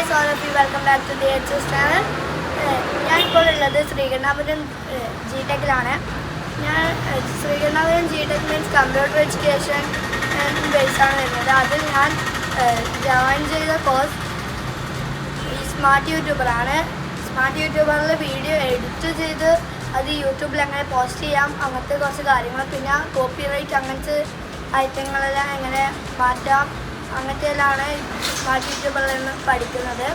Hi Sonafi welcome back to the H channel ഞാനിപ്പോൾ ഉള്ളത് Sreekandapuram G ടെക്കിലാണ് ഞാൻ Sreekandapuram G tech means computer education ബേസാണ് വരുന്നത്. അതിൽ ഞാൻ ജോയിൻ ചെയ്ത കോഴ്സ് ഈ സ്മാർട്ട് യൂട്യൂബറാണ് സ്മാർട്ട് യൂട്യൂബറിൽ വീഡിയോ എഡിറ്റ് ചെയ്ത് അത് യൂട്യൂബിൽ എങ്ങനെ പോസ്റ്റ് ചെയ്യാം. അങ്ങനത്തെ കുറച്ച് കാര്യങ്ങൾ പിന്നെ കോപ്പി റൈറ്റ് അങ്ങനത്തെ ഐറ്റങ്ങളെല്ലാം എങ്ങനെ മാറ്റാം? അങ്ങനത്തെയെല്ലാമാണ് ആണ് പഠിക്കുന്നത് നിന്ന് പഠിക്കുന്നത്.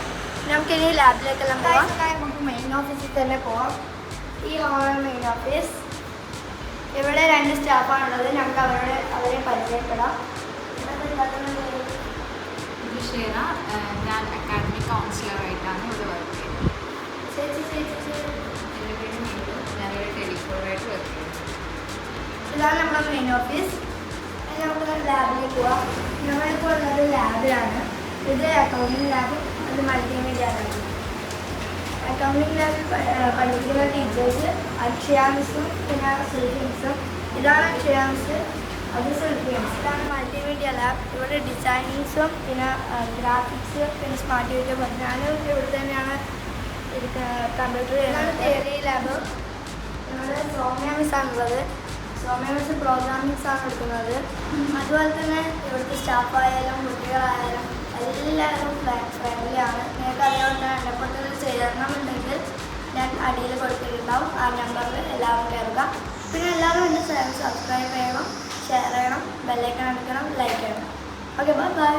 നമുക്കിനി ലാബിലേക്കെല്ലാം പോവാം. നമുക്ക് മെയിൻ ഓഫീസിൽ തന്നെ പോവാം. ഈ ഹാളാണ് മെയിൻ ഓഫീസ് ഇവിടെ രണ്ട് സ്റ്റാഫാണുള്ളത് നമുക്ക് അവരോട് അവരെ പരിചയപ്പെടാം. ഞാൻ അക്കാഡമിക് കൗൺസിലറായിട്ടാണ് ഇവിടെ വർക്ക് ചെയ്യുന്നത്. ചേച്ചി ചേച്ചി ചേച്ചി. എന്റെ പേര് നീലു ഞാനിവിടെ ടെലികോളായിട്ട് വർക്ക് ചെയ്യുന്നു. ഇതാണ് നമ്മുടെ മെയിൻ ഓഫീസ് നമുക്ക് ലാബിലേക്ക് പോവാം. നമ്മളിപ്പോൾ ഉള്ളത് ലാബിലാണ്. ഇത് അക്കൗണ്ടിംഗ് ലാബും അത് മൾട്ടിമീഡിയ ലാബും അക്കൗണ്ടിംഗ് ലാബിൽ പഠിപ്പിക്കുന്ന ടീച്ചേഴ്സ് അക്ഷയ മിസ്സും പിന്നെ സെൽഫി മിസ്സും ഇതാണ് അക്ഷയ മിസ് അത് സെൽഫി മിസ് ഇതാണ് മൾട്ടിമീഡിയ ലാബ് ഇവിടെ ഡിസൈനിങ്സും പിന്നെ ഗ്രാഫിക്സ് പിന്നെ സ്മാർട്ട് യൂട്യൂബ് ഞാനും ഇവിടെ തന്നെയാണ് കമ്പ്യൂട്ടർ തിയറി ലാബ് ഇവിടെ സോമ്യ മിസ്സാണുള്ളത് സോമ്യ മിസ് പ്രോഗ്രാമിങ്സ് ആണ് എടുക്കുന്നത്. അതുപോലെ തന്നെ ഇവിടുത്തെ സ്റ്റാഫായാലും കുട്ടികളായാലും എല്ലാവരും ഫ്രണ്ട്ലി ആണ്. നിങ്ങൾക്ക് അറിയാവുന്ന എന്നെക്കൊണ്ട് ചേരണമെന്നുണ്ടെങ്കിൽ ഞാൻ അടിയിൽ കൊടുത്തിട്ടുണ്ടാവും. ആ നമ്പറിൽ എല്ലാവരും കയറുക പിന്നെ എല്ലാവരും എന്റെ ചാനൽ സബ്സ്ക്രൈബ് ചെയ്യണം ഷെയർ ചെയ്യണം ബെല്ലൈക്കൺ അടിക്കണം ലൈക്ക് ചെയ്യണം. Okay bye bye